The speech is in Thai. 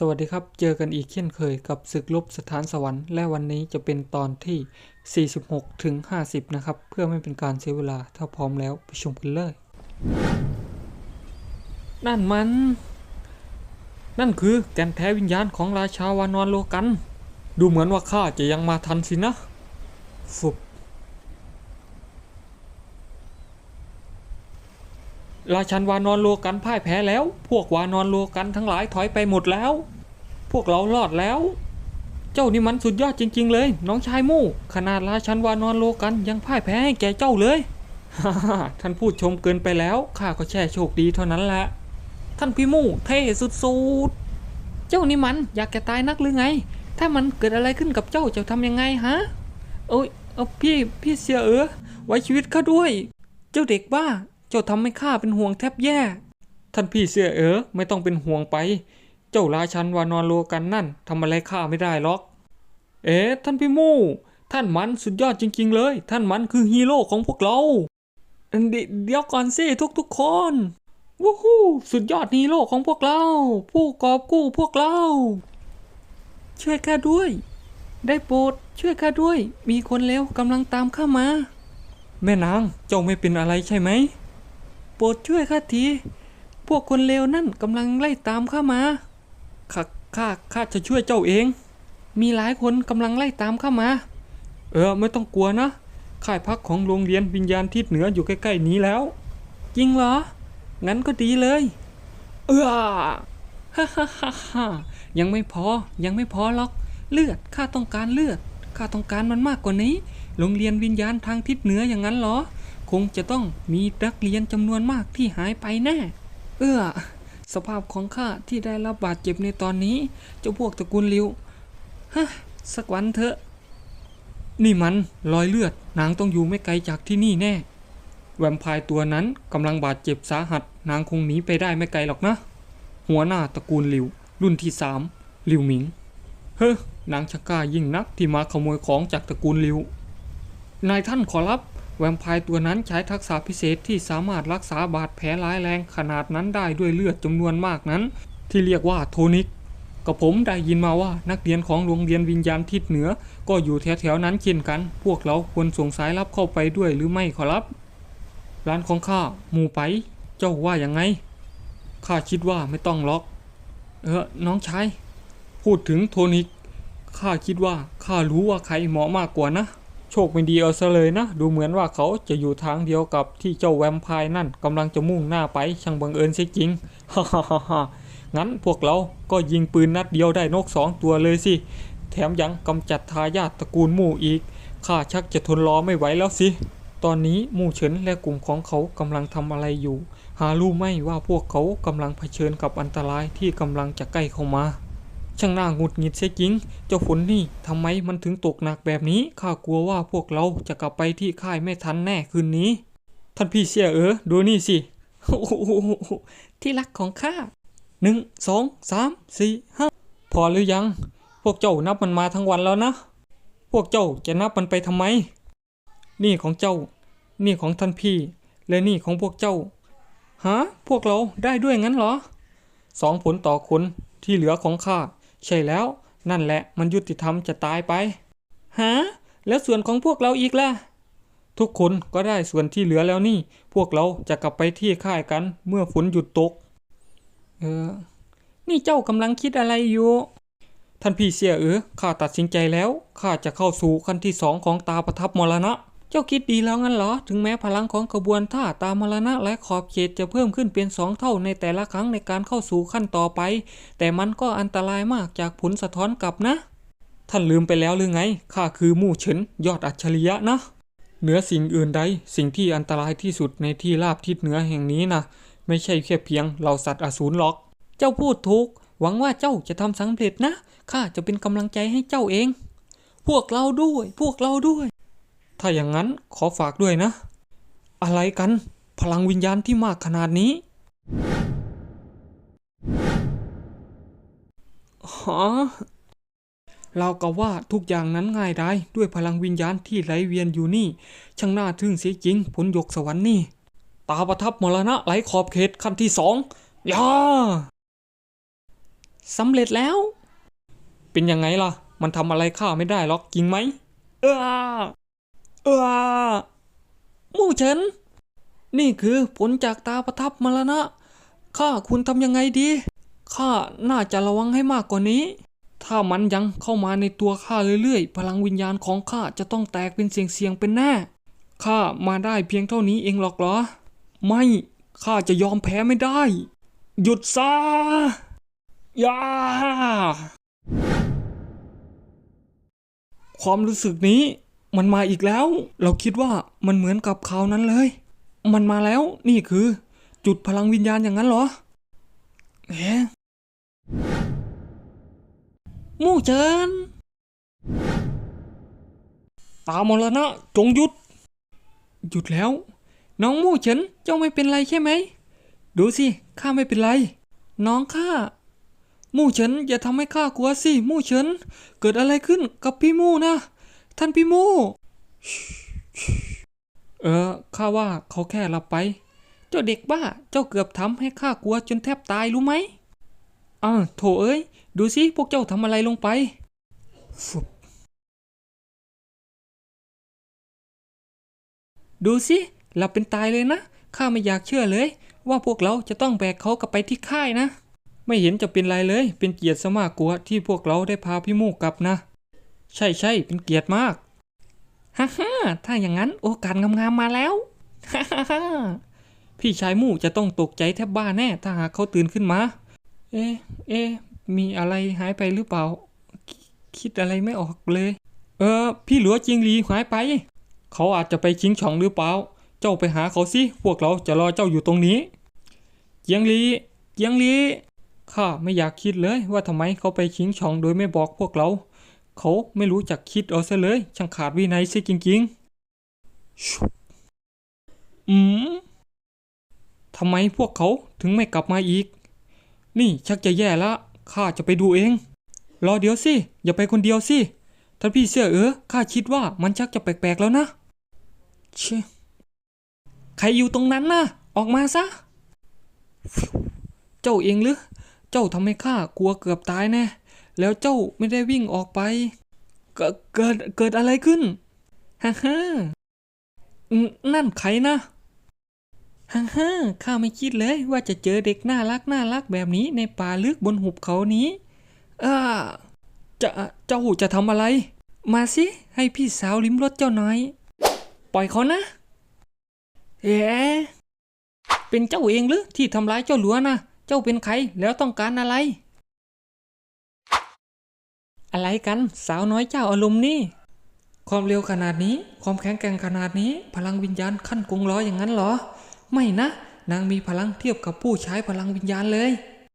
สวัสดีครับ เจอกันอีกเช่นเคยกับศึกลบสถานสวรรค์ และวันนี้จะเป็นตอนที่ 46 ถึง 50 นะครับ เพื่อไม่เป็นการเสียเวลา ถ้าพร้อมแล้วไปชมกันเลย นั่นมัน นั่นคือแก่นแท้วิญญาณของราชาวานอนโลกัน ดูเหมือนว่าข้าจะยังมาทันสินะ ฟุบ ราชันวานอนโลกันพ่ายแพ้แล้ว พวกวานอนโลกันทั้งหลายถอยไปหมดแล้ว พวกเรารอดแล้ว เจ้านี่มันสุดยอดจริง ๆ เลย น้องชายมู่ ขนาดราชันวานอนโลกันยังพ่ายแพ้ให้แก่เจ้าเลยฮ่าท่านพูดชมเกินไปแล้วข้าก็แค่โชคดีเท่านั้นแหละท่านพี่มู่เท่สุดๆ เจ้านี่มันอยากแกตายนักหรือไง ถ้ามันเกิดอะไรขึ้นกับเจ้าจะทำยังไงฮะโอ้ยเอาพี่พี่เสียเออไว้ชีวิตข้าด้วย เจ้าเด็กบ้า เจ้าทำให้ข้าเป็นห่วงแทบแย่ ท่านพี่เสียเออไม่ต้องเป็นห่วงไป เจ้าราชันวานอนโลกันนั่นทำอะไรข้าไม่ได้หรอก เอ๊ะท่านพี่มู่ท่านมันสุดยอดจริง ๆ เลย ท่านมันคือฮีโร่ของพวกเราเดเดี๋ยวก่อนสิทุกๆคนวู้ฮู้สุดยอดฮีโร่ของพวกเรา ผู้กอบกู้พวกเรา ช่วยข้าด้วย ได้โปรดช่วยข้าด้วย มีคนเลวกำลังตามข้ามา แม่นางเจ้าไม่เป็นอะไรใช่ไหม โปรดช่วยข้าที พวกคนเลวนั่นกำลังไล่ตามข้ามาข้าข้าข้าจะช่วยเจ้าเอง มีหลายคนกำลังไล่ตามข้ามา เออไม่ต้องกลัวนะค่ายพักของโรงเรียนวิญญาณทิศเหนืออยู่ใกล้ๆนี้แล้ว จริงเหรอ งั้นก็ดีเลย เออฮ่าฮ่าฮ่าฮ่ายังไม่พอยังไม่พอหรอก เลือดข้าต้องการเลือดข้าต้องการมันมากกว่านี้ โรงเรียนวิญญาณทางทิศเหนืออย่างนั้นเหรอ คงจะต้องมีนักเรียนจำนวนมากที่หายไปแน่ เอื้อ สภาพของข้าที่ได้รับบาดเจ็บในตอนนี้ เจ้าพวกตระกูลลิวฮะสักวันเถอะ นี่มันรอยเลือดนางต้องอยู่ไม่ไกลจากที่นี่แน่ แวมไพร์ตัวนั้นกำลังบาดเจ็บสาหัส นางคงหนีไปได้ไม่ไกลหรอกนะ หัวหน้าตระกูลลิว รุ่นที่สามลิวหมิง เฮ้นางชักกล้ายิ่งนักที่มาขโมยของจากตระกูลลิวนายท่านขอรับ แวมไพร์ตัวนั้นใช้ทักษะพิเศษที่สามารถรักษาบาดแผลร้ายแรงขนาดนั้นได้ด้วยเลือดจำนวนมากนั้น ที่เรียกว่าโทนิกกับผมได้ยินมาว่านักเรียนของโรงเรียนวิญญาณทิศเหนือ ก็อยู่แถวๆนั้นเช่นกัน พวกเราควรส่งสายลับเข้าไปด้วยหรือไม่ขอรับ ร้านของข้าหมูไป เจ้าว่ายังไงข้าคิดว่าไม่ต้องล็อก เออน้องชายพูดถึงโทนิกข้าคิดว่าข้ารู้ว่าใครเหมาะมากกว่านะ โชคไม่ดีเอาซะเลยนะ ดูเหมือนว่าเขาจะอยู่ทางเดียวกับที่เจ้าแวมไพร์นั่นกำลังจะมุ่งหน้าไปช่างบังเอิญเสียจริงฮ่าฮ่าฮ่างั้นพวกเราก็ยิงปืนนัดเดียวได้นกสองตัวเลยสิ แถมยังกำจัดทายาทตระกูลหมู่อีกข้าชักจะทนรอไม่ไหวแล้วสิ ตอนนี้หมู่เฉินและกลุ่มของเขากำลังทำอะไรอยู่ หารู้ไหมว่าพวกเขากำลังเผชิญกับอันตรายที่กำลังจะใกล้เข้ามา ช่างน่าหงุดหงิดเสียจริง เจ้าฝนนี่ทำไมมันถึงตกหนักแบบนี้ ข้ากลัวว่าพวกเราจะกลับไปที่ค่ายไม่ทันแน่คืนนี้ ท่านพี่เสียเออ ดูนี่สิโอ้โหที่รักของข้าหนึ่งสองสามสี่ห้าพอหรือยัง พวกเจ้านับมันมาทั้งวันแล้วนะ พวกเจ้าจะนับมันไปทำไม นี่ของเจ้า นี่ของท่านพี่ และนี่ของพวกเจ้า ฮะ พวกเราได้ด้วยงั้นเหรอ สองผลต่อคนที่เหลือของข้า ใช่แล้ว นั่นแหละมันยุติธรรมจะตายไปฮะแล้วส่วนของพวกเราอีกล่ะ ทุกคนก็ได้ส่วนที่เหลือแล้วนี่ พวกเราจะกลับไปที่ค่ายกันเมื่อฝนหยุดตก เออ นี่เจ้ากำลังคิดอะไรอยู่ ท่านพี่เสียเออข้าตัดสินใจแล้วข้าจะเข้าสู่ขั้นที่สองของตาประทับมรณะ เจ้าคิดดีแล้วงั้นเหรอ ถึงแม้พลังของกระบวนท่าตามรณะและขอบเขตจะเพิ่มขึ้นเป็นสองเท่าในแต่ละครั้งในการเข้าสู่ขั้นต่อไป แต่มันก็อันตรายมากจากผลสะท้อนกลับนะ ท่านลืมไปแล้วหรือไง ข้าคือมู่เฉินยอดอัจฉริยะนะ เหนือสิ่งอื่นใด สิ่งที่อันตรายที่สุดในที่ราบทิศเหนือแห่งนี้นะไม่ใช่แค่เพียงเหล่าสัตว์อสูรหรอก เจ้าพูดถูก หวังว่าเจ้าจะทำสำเร็จนะ ข้าจะเป็นกำลังใจให้เจ้าเอง พวกเราด้วย พวกเราด้วย ถ้าอย่างนั้นขอฝากด้วยนะ อะไรกัน พลังวิญญาณที่มากขนาดนี้ฮะเราก็ว่าทุกอย่างนั้นง่ายได้ด้วยพลังวิญญาณที่ไหลเวียนอยู่นี่ ช่างน่าทึ่งเสียจริงผลยกสวรรค์นี่ ตาประทับมรณะไหลขอบเขตขั้นที่สองยาสำเร็จแล้ว เป็นยังไงล่ะ มันทำอะไรข้าไม่ได้หรอกจริงไหม เออ เออมู่เฉิน นี่คือผลจากตาประทับมรณะ ข้าคุณทำยังไงดี ข้าน่าจะระวังให้มากกว่านี้ ถ้ามันยังเข้ามาในตัวข้าเรื่อยๆ พลังวิญญาณของข้าจะต้องแตกเป็นเสียงๆเป็นแน่ ข้ามาได้เพียงเท่านี้เองหรอกเหรอ ไม่ ข้าจะยอมแพ้ไม่ได้ หยุดซะย่าความรู้สึกนี้ มันมาอีกแล้ว เราคิดว่ามันเหมือนกับคราวนั้นเลย มันมาแล้ว นี่คือ จุดพลังวิญญาณอย่างนั้นเหรอเอ๊ะมู่เจินตามรณะจงหยุด หยุดแล้ว น้องมู่เฉินเจ้าไม่เป็นไรใช่ไหม ดูสิข้าไม่เป็นไร น้องข้ามู่เฉินอย่าทำให้ข้ากลัวสิมู่เฉิน เกิดอะไรขึ้นกับพี่มู่นะ ท่านพี่มูเออข้าว่าเขาแค่หลับไป เจ้าเด็กบ้าเจ้าเกือบทำให้ข้ากลัวจนแทบตายรู้ไหมอ่าวโถเอ้ย ดูสิพวกเจ้าทำอะไรลงไปฟุบดูสิหลับเป็นตายเลยนะข้าไม่อยากเชื่อเลย ว่าพวกเราจะต้องแบกเขากลับไปที่ค่ายนะ ไม่เห็นจะเป็นไรเลย เป็นเกียรติซะมากกว่าที่พวกเราได้พาพี่มูกลับนะ ใช่ใช่เป็นเกียรติมาก ฮ่าฮ่าถ้าอย่างนั้นโอกาสงามๆมาแล้วฮ่าฮ่าฮ่าพี่ชายมู่จะต้องตกใจแทบบ้าแน่ ถ้าหากเขาตื่นขึ้นมา เอ๊เอ๊มีอะไรหายไปหรือเปล่าคคิดอะไรไม่ออกเลย เออ พี่หลัวจิงหลีหายไป เขาอาจจะไปชิงช่องหรือเปล่า เจ้าไปหาเขาสิ พวกเราจะรอเจ้าอยู่ตรงนี้ เจียงหลีเจียงหลีข้าไม่อยากคิดเลยว่าทำไมเขาไปชิงช่องโดยไม่บอกพวกเรา เขาไม่รู้จักคิดเอาซะเลย ช่างขาดวินัยเสียจริงๆชุบอืมทำไมพวกเขาถึงไม่กลับมาอีก นี่ชักจะแย่ละ ข้าจะไปดูเอง รอเดี๋ยวสิ อย่าไปคนเดียวสิท่านพี่เสื้อเออ ข้าคิดว่ามันชักจะแปลกๆแล้วนะ เชใครอยู่ตรงนั้นนะออกมาซะ เจ้าเองหรือ เจ้าทำให้ข้ากลัวเกือบตายแน่ แล้วเจ้าไม่ได้วิ่งออกไป เกิดเกิดเกิดอะไรขึ้น ฮ่าฮ่านั่นใครนะ ฮ่าฮ่าข้าไม่คิดเลยว่าจะเจอเด็กน่ารักน่ารักแบบนี้ในป่าลึกบนหุบเขานี้อ่าจะเจ้าจะทำอะไร มาสิ ให้พี่สาวลิ้มรสเจ้าหน่อย ปล่อยเขานะเอ๋เป็นเจ้าเองหรือที่ทำร้ายเจ้าหลวนะ เจ้าเป็นใครแล้วต้องการอะไร อะไรกันสาวน้อยเจ้าอารมณ์นี่ ความเร็วขนาดนี้ ความแข็งแกร่งขนาดนี้ พลังวิญญาณขั้นกงล้ออย่างนั้นเหรอ ไม่นะ นางมีพลังเทียบกับผู้ใช้พลังวิญญาณเลย